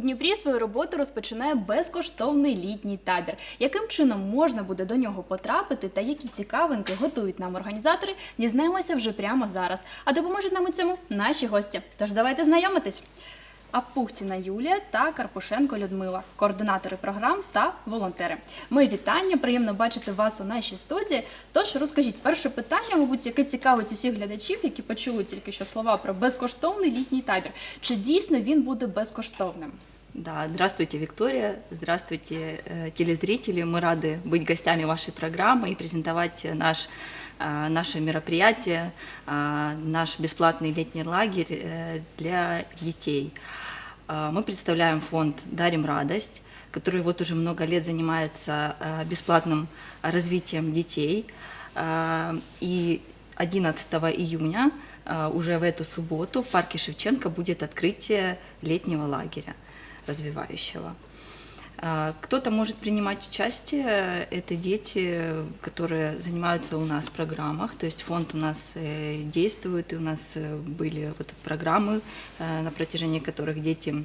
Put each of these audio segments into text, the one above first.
Дніпрі свою роботу розпочинає безкоштовний літній табір. Яким чином можна буде до нього потрапити та які цікавинки готують нам організатори, дізнаємося вже прямо зараз. А допоможуть нам у цьому наші гості. Тож давайте знайомитись. Апухтіна Юлія та Карпушенко Людмила, координатори програм та волонтери. Мої вітання, приємно бачити вас у нашій студії. Тож розкажіть, перше питання, мабуть, яке цікавить усіх глядачів, які почули тільки що слова про безкоштовний літній табір. Чи дійсно він буде безкоштовним? Да, здравствуйте, Виктория, здравствуйте, э, телезрители. Мы рады быть гостями вашей программы и презентовать наш, э, наше мероприятие, э, наш бесплатный летний лагерь для детей. Мы представляем фонд «Дарим радость», который вот уже много лет занимается бесплатным развитием детей. И 11 июня, уже в эту субботу, в парке Шевченко будет открытие летнего лагеря развивающего. А, Кто-то может принимать участие, это дети, которые занимаются у нас в программах, то есть фонд у нас э, действует, и у нас э, были вот программы, э, на протяжении которых дети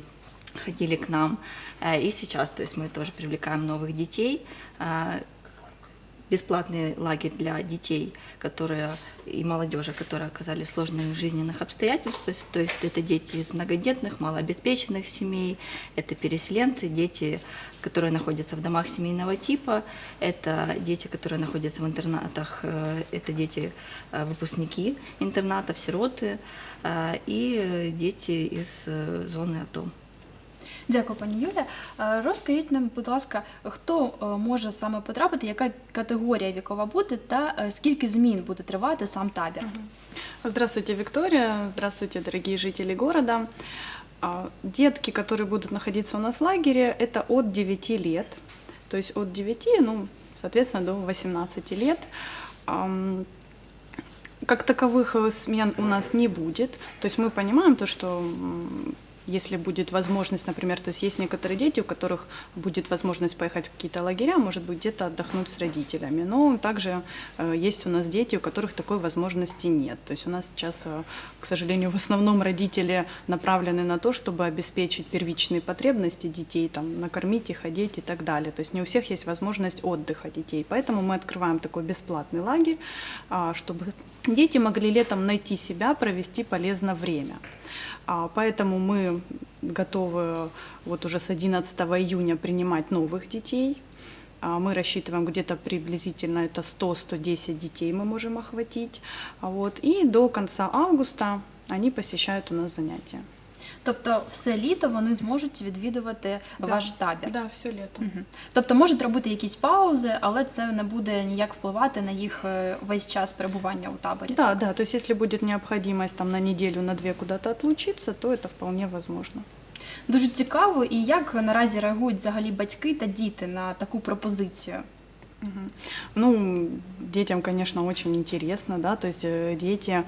ходили к нам. И сейчас, то есть мы тоже привлекаем новых детей. Бесплатный лагерь для детей, которые и молодежи, которые оказались в сложных жизненных обстоятельствах. То есть это дети из многодетных, малообеспеченных семей, это переселенцы, дети, которые находятся в домах семейного типа, это дети, которые находятся в интернатах, э, это дети э, выпускники интернатов, сироты э, и дети из зоны АТО. Дякую, пані Юля. Е, Розкажіть нам, будь ласка, хто е, може саме потрапити, яка категорія вікова буде, та е, скільки змін буде тривати сам табір? Здравствуйте, Виктория. Здравствуйте, дорогие жители города. А, Детки, которые будут находиться у нас в лагере, это от 9 лет. То есть от 9, ну, соответственно, до 18 лет. Ам, Как таковых э, смен у нас не будет. То есть мы понимаем то, что м, если будет возможность, например, то есть есть некоторые дети, у которых будет возможность поехать в какие-то лагеря, может быть, где-то отдохнуть с родителями. Но также э, есть у нас дети, у которых такой возможности нет. То есть у нас сейчас, э, к сожалению, в основном родители направлены на то, чтобы обеспечить первичные потребности детей, там, накормить их, одеть и так далее. То есть не у всех есть возможность отдыха детей. Поэтому мы открываем такой бесплатный лагерь, а, чтобы дети могли летом найти себя, провести полезно время. А, Поэтому мы готовы вот уже с 11 июня принимать новых детей. А, Мы рассчитываем где-то приблизительно это 100-110 детей мы можем охватить. А Вот. И до конца августа они посещают у нас занятия. Тобто, все літо вони зможуть відвідувати Да. ваш табір. Да, все лето. Мгм. Тобто можуть робити якісь паузи, але це не буде ніяк впливати на їх е, весь час перебування у таборі. Да, да, то есть если будет необходимость там на неделю, на две куда-то отлучиться, то это вполне возможно. Дуже цікаво, і як наразі реагують взагалі батьки та діти на таку пропозицію. Ну, детям, конечно, очень интересно, да, то есть э, дети,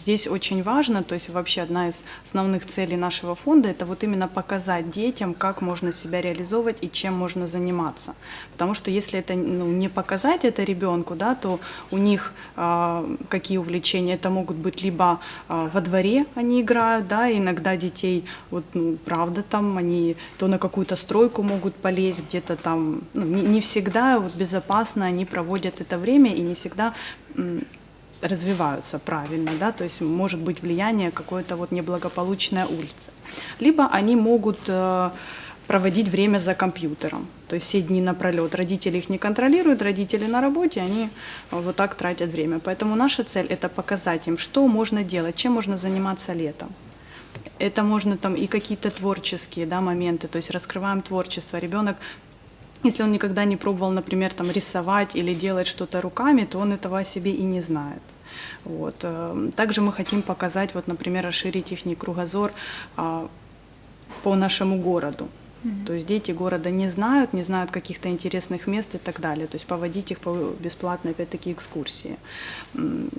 здесь очень важно, то есть вообще одна из основных целей нашего фонда это вот именно показать детям, как можно себя реализовывать и чем можно заниматься. Потому что если это ну, не показать это ребенку, да, то у них а, какие увлечения, это могут быть либо а, во дворе они играют, да, иногда детей, вот, ну, правда, там они то на какую-то стройку могут полезть, где-то там, ну, не, не всегда вот безопасно они проводят это время и не всегда развиваются правильно, да, то есть может быть влияние какое-то вот неблагополучная улица. Либо они могут э, проводить время за компьютером, то есть все дни напролет. Родители их не контролируют, родители на работе, они э, вот так тратят время. Поэтому наша цель это показать им, что можно делать, чем можно заниматься летом. Это можно там и какие-то творческие да, моменты, то есть раскрываем творчество. Ребенок если он никогда не пробовал, например, там, рисовать или делать что-то руками, то он этого о себе и не знает. Вот. э, Также мы хотим показать, вот, например, расширить их кругозор а, по нашему городу. То есть дети города не знают, не знают каких-то интересных мест и так далее. То есть поводить их по бесплатной, опять-таки, экскурсии. М,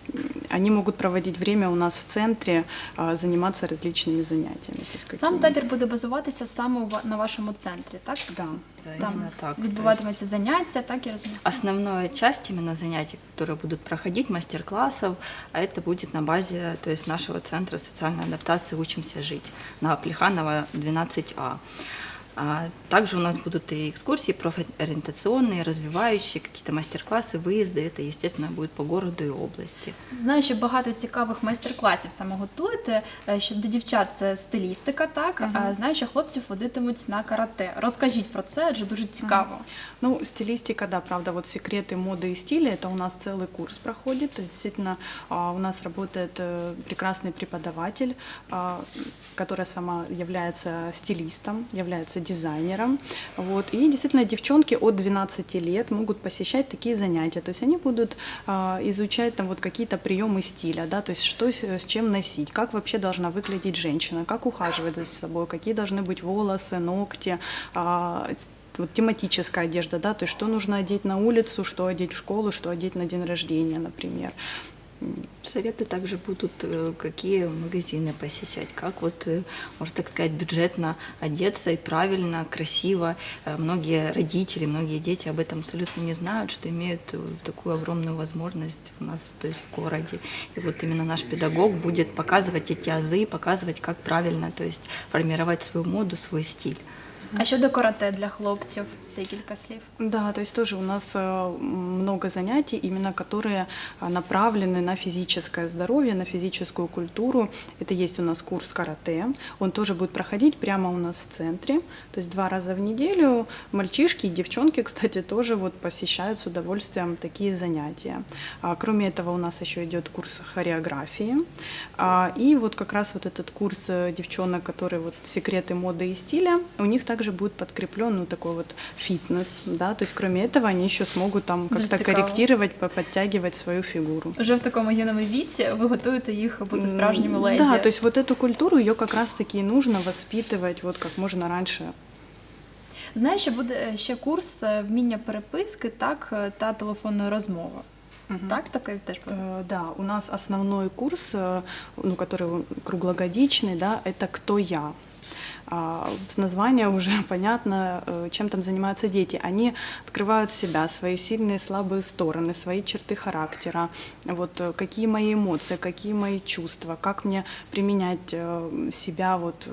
Они могут проводить время у нас в центре, а, заниматься различными занятиями. То есть Сам какими- табір буде базуватися саме у ва- на вашому центрі, так? Да. Да, Там именно так. То есть відбуватимуться заняття, так я розумію. Основная часть именно занятий, которые будут проходить, мастер-классов, а это будет на базе то есть нашего центра социальной адаптации «Учимся жить» на Плеханова 12А. А также у нас будут и экскурсии профориентационные, развивающие, какие-то мастер-классы, выезды. Это, естественно, будет по городу и области. Знаю, що багато цікавих майстер-класів саме готуєте. Е, Щодо дівчат це стилістика, так а знаю, що хлопців водитимуть на карате. Розкажіть про це, адже дуже цікаво. Ну, стилистика, да, правда, вот секреты моды и стиля, это у нас целый курс проходит, то есть действительно а, у нас работает э, прекрасный преподаватель, а, которая сама является стилистом, является дизайнером, вот, и действительно девчонки от 12 лет могут посещать такие занятия, то есть они будут а, изучать там вот какие-то приемы стиля, да, то есть что с, чем носить, как вообще должна выглядеть женщина, как ухаживать за собой, какие должны быть волосы, ногти, а, вот тематическая одежда, да, то есть что нужно одеть на улицу, что одеть в школу, что одеть на день рождения, например. Советы также будут, э, какие магазины посещать, как вот, э, можно так сказать, бюджетно одеться и правильно, красиво. Э, Многие родители, многие дети об этом абсолютно не знают, что имеют такую огромную возможность у нас, то есть в городе. И вот именно наш педагог будет показывать эти азы, показывать, как правильно, то есть формировать свою моду, свой стиль. А щодо карате для хлопців, декілька слів. Да, то есть тоже у нас э, много занятий, именно которые а, направлены на физическое здоровье, на физическую культуру. Это есть у нас курс карате, он тоже будет проходить прямо у нас в центре, то есть два раза в неделю. Мальчишки и девчонки, кстати, тоже вот посещают с удовольствием такие занятия. А, Кроме этого у нас еще идет курс хореографии. А, И вот как раз вот этот курс э, девчонок, которые вот секреты моды и стиля, у них также будет подкреплен ну, такой вот фитнес, да, то есть кроме этого они еще смогут там Дуже как-то цікаво. корректировать, по- подтягивать свою фигуру. Вже в такому юному віці ви готуєте їх бути справжніми М, леді. Да, то есть вот эту культуру, ее как раз-таки и нужно воспитывать вот как можно раньше. Знаю, що буде е, ще курс е, вміння переписки, так е, та телефонної розмови. Так, такий теж буде. Э, Да, у нас основной курс, э, ну, который круглогодичный, да, это «Кто я?». А, С названия уже понятно, э, чем там занимаются дети. Они открывают себя, свои сильные и слабые стороны, свои черты характера, вот э, какие мои эмоции, какие мои чувства, как мне применять э, себя вот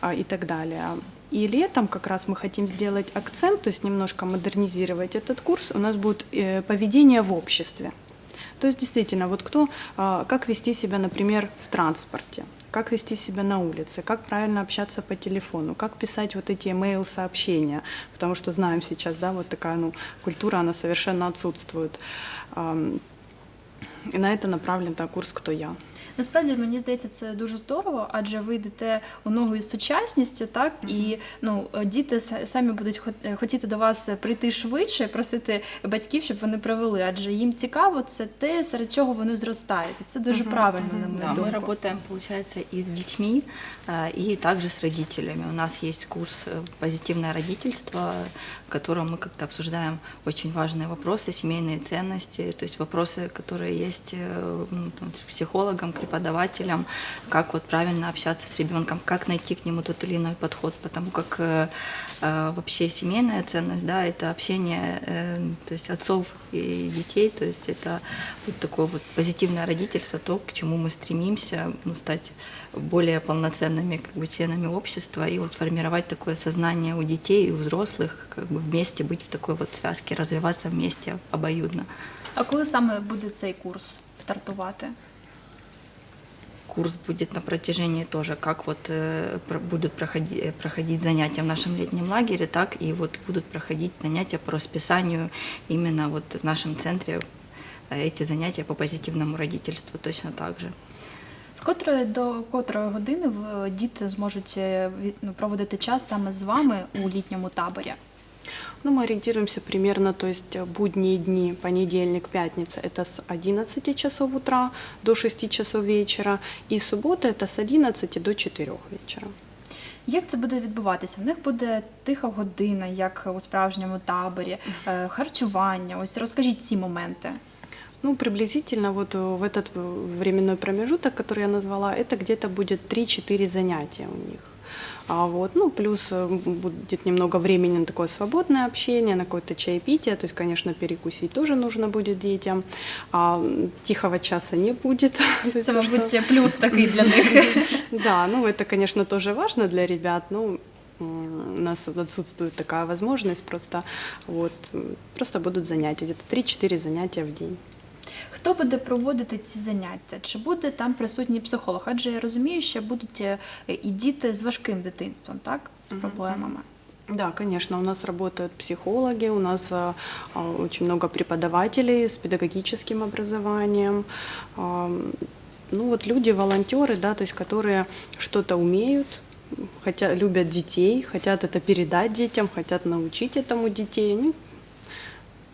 а, и так далее. И летом как раз мы хотим сделать акцент, то есть немножко модернизировать этот курс. У нас будет поведение в обществе. То есть действительно, вот кто, а, как вести себя, например, в транспорте, как вести себя на улице, как правильно общаться по телефону, как писать вот эти email-сообщения, потому что знаем сейчас, да, вот такая ну, культура, она совершенно отсутствует. И на это направлен да, курс «Кто я?». Насправді мені здається, це дуже здорово, адже ви йдете у ногу із сучасністю, так і ну е, діти са- самі будуть хот- е, хотіти до вас прийти швидше, просити батьків, щоб вони привели, адже їм цікаво це те, серед чого вони зростають. І це дуже правильно на мою Да, мы думку. работаем, получается, и с детьми, э, и также с родителями. У нас есть курс э, «Позитивное родительство», в котором мы как-то обсуждаем очень важные вопросы, семейные ценности, то есть вопросы, которые есть э, ну, там, с психологам, к преподавателям, как вот правильно общаться с ребенком, как найти к нему тот или иной подход, потому как э, э, вообще семейная ценность, да, это общение, э, то есть отцов и детей, то есть это вот такое вот позитивное родительство, то, к чему мы стремимся, ну, стать более полноценными как бы, членами общества и вот формировать такое сознание у детей и у взрослых, как бы вместе быть в такой вот связке, развиваться вместе обоюдно. А коли саме буде цей курс стартувати? Курс будет на протяжении тоже, как вот э, про- будут проходить, проходить занятия в нашем летнем лагере, так и вот будут проходить занятия по расписанию именно вот в нашем центре э, эти занятия по позитивному родительству точно так же. З котрої до котрої години ви діти зможуть е, від- ну, проводити час саме з вами у літньому таборі? Ну, мы ориентируемся примерно, то есть э, будние дни, понедельник, пятница, это с 11 часов утра до 6 часов вечера, и суббота это с 11 до 4 вечера. Як це буде відбуватися? В них буде тиха година, як у справжньому таборі, е, харчування. Ось розкажіть ці моменти. Ну, приблизительно вот э, в этот э, временной промежуток, который я назвала, это где-то будет 3-4 занятия у них. А вот, ну, плюс э, будет немного времени на такое свободное общение, на какое-то чаепитие. То есть, конечно, перекусить тоже нужно будет детям. А тихого часа не будет. Це, мабуть, что- плюс такий для них. Да, ну это, конечно, тоже важно для ребят. М, у нас отсутствует такая возможность, просто вот просто будут занятия, где-то 3-4 занятия в день. Хто буде проводити ці заняття? Чи буде там присутній психолог? Адже я розумію, що будуть е, і діти з важким дитинством, так? З Мгм, проблемами. Да, конечно, у нас работают психологи, у нас а, а, очень много преподавателей с педагогическим образованием. А, ну вот люди, волонтеры, да, то есть которые что-то умеют, хотя любят детей, хотят это передать детям, хотят научить этому детей, они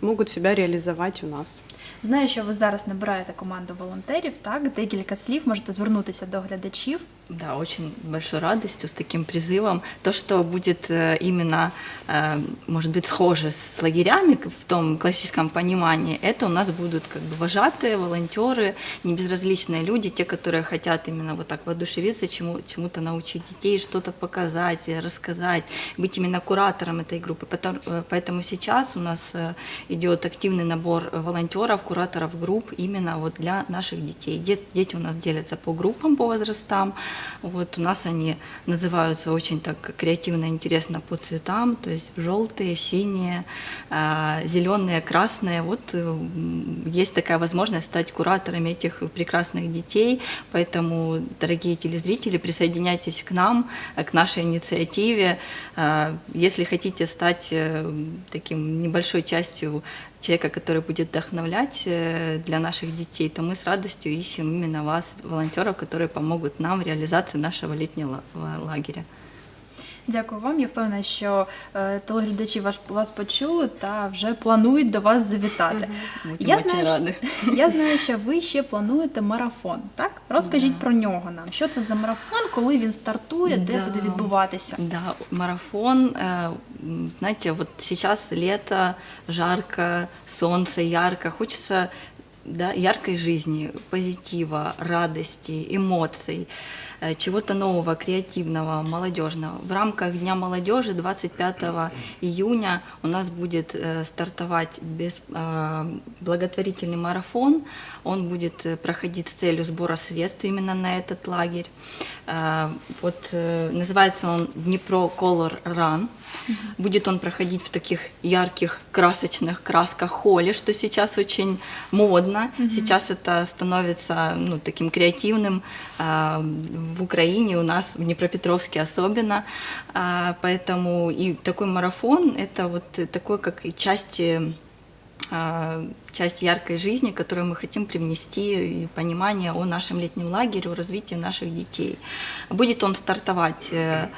могут себя реализовать у нас. Знаю, що ви зараз набираєте команду волонтерів. Так, декілька слів можете звернутися до глядачів. Да, очень большой радостью, с таким призывом. То, что будет э, именно, э, может быть, схоже с лагерями в том классическом понимании, это у нас будут как бы вожатые, волонтеры, небезразличные люди, те, которые хотят именно вот так воодушевиться, чему, чему-то научить детей, что-то показать, э, рассказать, быть именно куратором этой группы. Поэтому сейчас у нас идет активный набор волонтеров, кураторов групп именно вот для наших детей. Дет- Дети у нас делятся по группам, по возрастам. Вот у нас они называются очень так креативно, интересно по цветам, то есть желтые, синие, а, зеленые, красные. Вот э, есть такая возможность стать кураторами этих прекрасных детей, поэтому, дорогие телезрители, присоединяйтесь к нам, э, к нашей инициативе. А, Если хотите стать э, таким небольшой частью человека, который будет вдохновлять э, для наших детей, то мы с радостью ищем именно вас, волонтеров, которые помогут нам в реализации нашего летнего ла- лагеря. Дякую вам. Я впевнена, що е, телеглядачі ваш, вас почули та вже планують до вас завітати. Будем Я знаю, рады. Я знаю, що ви ще плануєте марафон. Так розкажіть про нього нам. Що це за марафон, коли він стартує, де Да. буде відбуватися? Да, марафон, м, знаете, вот сейчас лето, жарко, солнце ярко, хочется да, яркой жизни, позитива, радости, эмоций, э, чего-то нового, креативного, молодежного. В рамках Дня молодежи 25 июня у нас будет э, стартовать без, э, благотворительный марафон. Он будет проходить с целью сбора средств именно на этот лагерь. Вот называется он Днепро Color Run. Будет он проходить в таких ярких красочных красках холли, что сейчас очень модно. Сейчас это становится ну, таким креативным а, в Украине, у нас в Днепропетровске особенно. А, Поэтому и такой марафон это вот такой как и часть а, часть яркой жизни, которую мы хотим привнести и понимание о нашем летнем лагере, о развитии наших детей. Будет он стартовать э,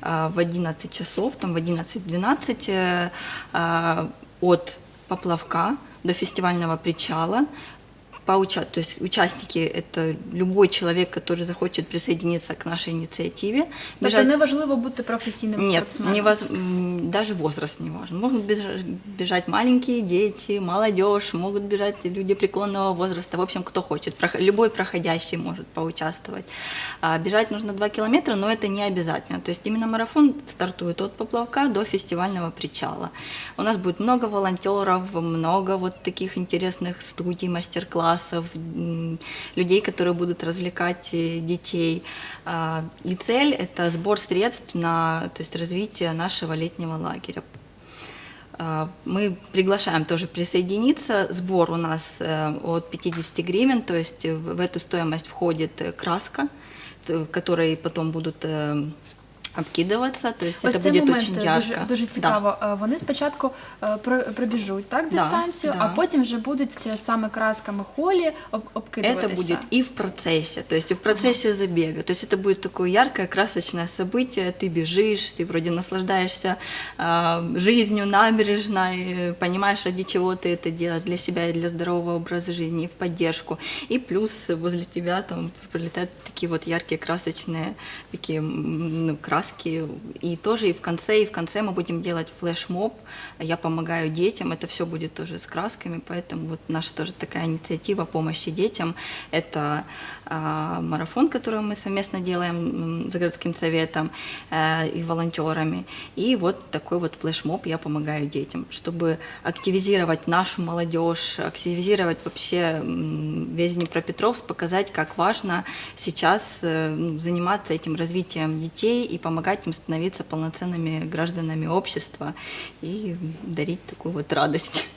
в 11 часов, там в 11-12 э, от поплавка до фестивального причала. Поуча- то есть участники это любой человек, который захочет присоединиться к нашей инициативе. Тобто Бежать- не важливо бути професійним нет, спортсменом. невоз- м, даже возраст не важен. Могут бежа- бежать маленькие дети, молодежь, могут бежать люди преклонного возраста. В общем, кто хочет. Любой проходящий может поучаствовать. А, Бежать нужно 2 километра, но это не обязательно. То есть именно марафон стартует от поплавка до фестивального причала. У нас будет много волонтеров, много вот таких интересных студий, мастер-классов, м, людей, которые будут развлекать э, детей. А, И цель – это сбор средств на то есть развитие нашего летнего лагеря. А, Мы приглашаем тоже присоединиться. Сбор у нас э, от 50 гривен, то есть в в эту стоимость входит э, краска, т- которой потом будут э, обкидываться, то есть Ось это цей будет момент очень е, ярко. дуже, дуже Да. цікаво. Е, Вони спочатку е, про- пробіжуть так Да, дистанцію, да. а потім вже будуть е, саме красками холі об- обкидуватися. Это будет и в процессе, то есть и в процессе забега. То есть это будет такое яркое, красочное событие. Ты бежишь, ты вроде наслаждаешься а, жизнью набережной, э, понимаешь, ради чего ты это делаешь для себя и для здорового образа жизни, и в поддержку. И плюс возле тебя там прилетают такие вот яркие, красочные, такие м, ну, краски краски. И тоже и в конце, и в конце мы будем делать флешмоб. Я помогаю детям, это все будет тоже с красками, поэтому вот наша тоже такая инициатива помощи детям. Это а, марафон, который мы совместно делаем с городским советом э, и волонтерами. И вот такой вот флешмоб «Я помогаю детям», чтобы активизировать нашу молодежь, активизировать вообще весь Днепропетровск, показать, как важно сейчас э, заниматься этим развитием детей и помогать им становиться полноценными гражданами общества и дарить такую вот радость.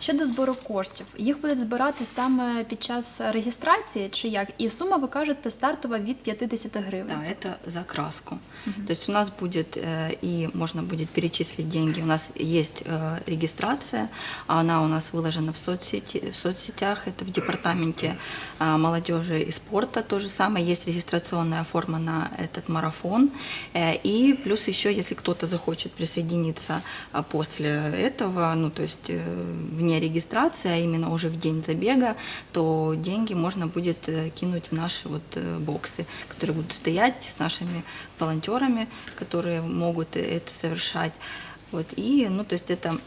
Щодо збору коштів, їх будуть збирати саме під час реєстрації чи як? І сума, ви кажете, стартова від 50 гривень. Да, это за краску. То есть у нас будет э, и можно будет перечислить деньги. У нас есть э, регистрация, а она у нас выложена в, соцсети, в соцсетях. Это в департаменте э, молодежи и спорта то же самое. Есть регистрационная форма на этот марафон. Э, и плюс еще, если кто-то захочет присоединиться а, после этого, ну то есть э, вне регистрации, а именно уже в день забега, то деньги можно будет э, кинуть в наши вот э, боксы, которые будут стоять с нашими волонтерами, которые могут это совершать. Вот, и, ну, то есть это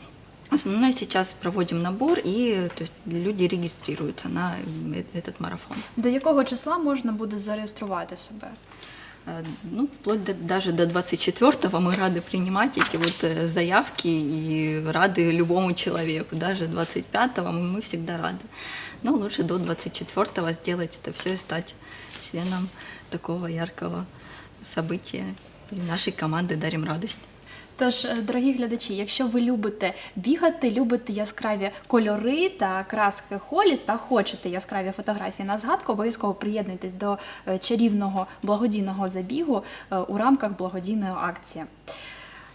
основное сейчас проводим набор, и то есть люди регистрируются на э, этот марафон. До якого числа можна буде зареєструвати себе? Э, Ну, вплоть до, даже до 24-го мы рады принимать эти вот э, заявки и рады любому человеку. Даже 25-го мы всегда рады. Но лучше до 24-го сделать это все и стать членом такого яркого события. И нашей команды дарим радость. Тож, е, дорогі глядачі, якщо ви любите бігати, любите яскраві кольори та краски холі та хочете яскраві фотографії на згадку, обов'язково приєднуйтесь до е, чарівного благодійного забігу е, у рамках благодійної акції.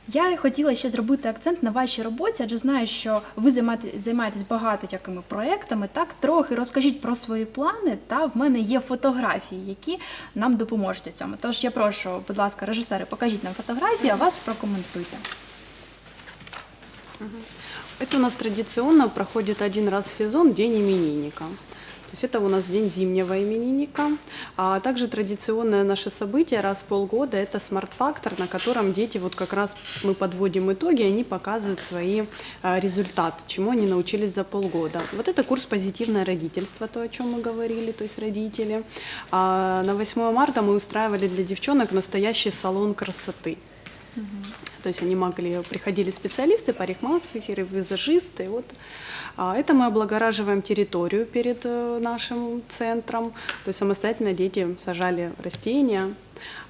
Я хотіла ще зробити акцент на вашій роботі, адже знаю, що ви займаєте- займаєтесь багато якими проектами. Так, трохи розкажіть про свої плани. Та в мене є фотографії, які нам допоможуть у цьому. Тож я прошу, будь ласка, режисери, покажіть нам фотографії, а вас прокоментуйте. Это у нас традиционно проходит один раз в сезон День именинника. То есть это у нас день зимнего именинника. А также традиционное наше событие раз в полгода – это смарт-фактор, на котором дети, вот как раз мы подводим итоги, они показывают свои а, результаты, чему они научились за полгода. Вот это курс «Позитивное родительство», то, о чем мы говорили, то есть родители. А на 8 марта мы устраивали для девчонок настоящий салон красоты. То есть они могли, приходили специалисты, парикмахеры, визажисты. Вот. А это мы облагораживаем территорию перед э, нашим центром. То есть самостоятельно дети сажали растения.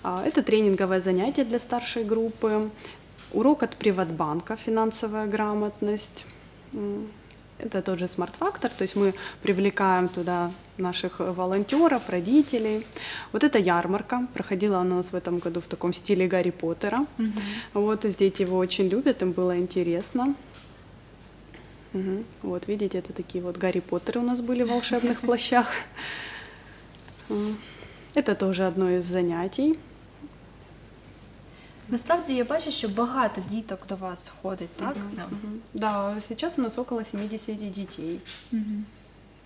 А это тренинговое занятие для старшей группы. Урок от Приватбанка «Финансовая грамотность». Это тот же смарт-фактор, то есть мы привлекаем туда наших волонтеров, родителей. Вот эта ярмарка, проходила она у нас в этом году в таком стиле Гарри Поттера. Вот, то есть дети его очень любят, им было интересно. Мгм. Вот, видите, это такие вот Гарри Поттеры у нас были в волшебных плащах. Это тоже одно из занятий. Насправді я бачу, що багато діток до вас ходить, так? Да. Мгм. Да, сейчас у нас около 70 детей. Мгм.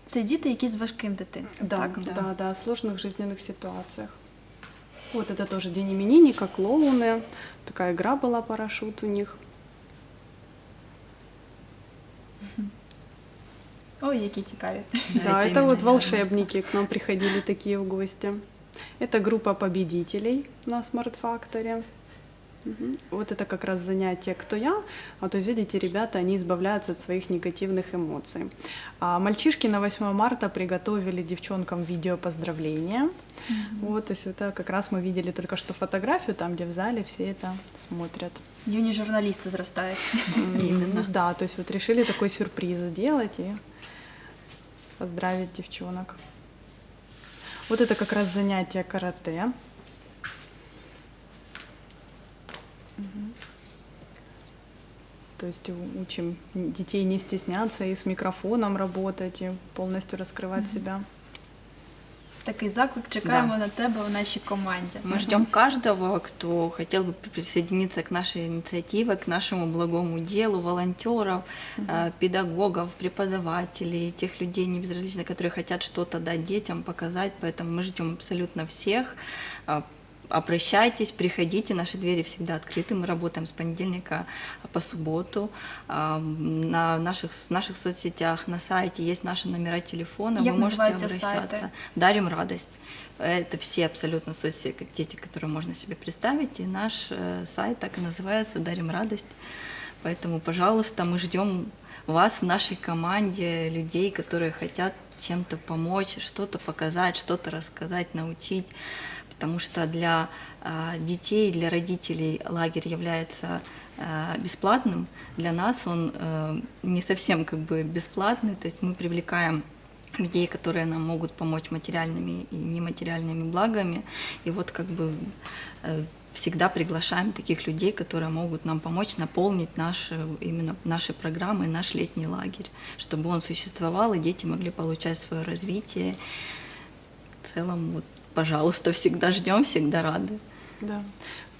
Це діти, які з важким дитинством. Да, так? да, Да. да, в сложных жизненных ситуациях. Вот это тоже день именинника, клоуны. Такая игра была, парашют у них. Ой, які цікаві. Да, Да, это это, именно вот ярмарка. волшебники к нам приходили такие в гости. Это группа победителей на смарт-факторе. Вот это как раз занятие «Кто я?». А то есть, видите, ребята, они избавляются от своих негативных эмоций. А мальчишки на 8 марта приготовили девчонкам видео поздравления. Вот, то есть это как раз мы видели только что фотографию, там, где в зале все это смотрят. Зростають. М, Именно. Да, то есть вот решили такой сюрприз сделать и поздравить девчонок. Вот это как раз занятие карате. То есть у- учим детей не стесняться и с микрофоном работать, и полностью раскрывать себя. Такий заклик чекаємо на тебе у нашій команді. Мы ждем каждого, кто хотел бы присоединиться к нашей инициативе, к нашему благому делу, волонтеров, э, педагогов, преподавателей, тех людей небезразличных, которые хотят что-то дать детям, показать. Поэтому мы ждем абсолютно всех. Обращайтесь, приходите, наши двери всегда открыты, мы работаем с понедельника по субботу. А, На наших, в наших соцсетях, на сайте есть наши номера телефона, Як вы можете обращаться. сайти? Дарим радость. Это все абсолютно соцсети, которые можно себе представить. И наш э, сайт так и называется «Дарим радость». Поэтому, пожалуйста, мы ждем вас в нашей команде, людей, которые хотят чем-то помочь, что-то показать, что-то рассказать, научить. Потому что для а, детей, для родителей лагерь является а, бесплатным. Для нас он э, не совсем как бы бесплатный. То есть мы привлекаем людей, которые нам могут помочь материальными и нематериальными благами. И вот как бы э, всегда приглашаем таких людей, которые могут нам помочь наполнить наши, именно наши программы, наш летний лагерь, чтобы он существовал, и дети могли получать свое развитие. В целом, вот, пожалуйста, всегда ждем, всегда рады. Да.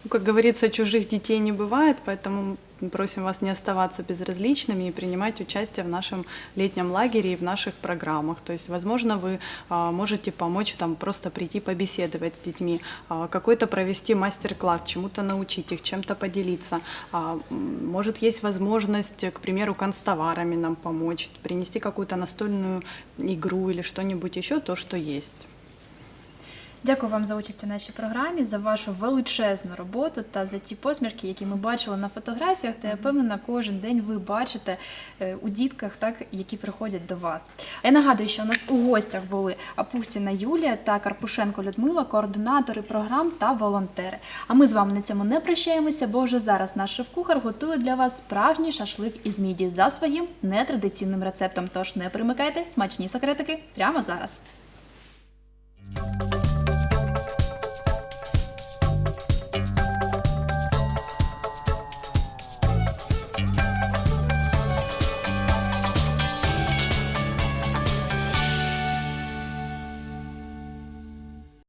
Ну, как говорится, чужих детей не бывает, поэтому просим вас не оставаться безразличными и принимать участие в нашем летнем лагере и в наших программах. То есть, возможно, вы а, можете помочь там просто прийти побеседовать с детьми, а, какой-то провести мастер-класс, чему-то научить их, чем-то поделиться. А, может, есть возможность, к примеру, констоварами нам помочь, принести какую-то настольную игру или что-нибудь еще, то, что есть. Дякую вам за участь у нашій програмі, за вашу величезну роботу та за ті посмішки, які ми бачили на фотографіях. Та я впевнена, кожен день ви бачите е, у дітках, так які приходять до вас. А Я нагадую, що у нас у гостях були Апухтіна Юлія та Карпушенко Людмила, координатори програм та волонтери. А ми з вами на цьому не прощаємося, бо вже зараз наш шеф-кухар готує для вас справжній шашлик із міді за своїм нетрадиційним рецептом. Тож не примикайте смачні секретики прямо зараз.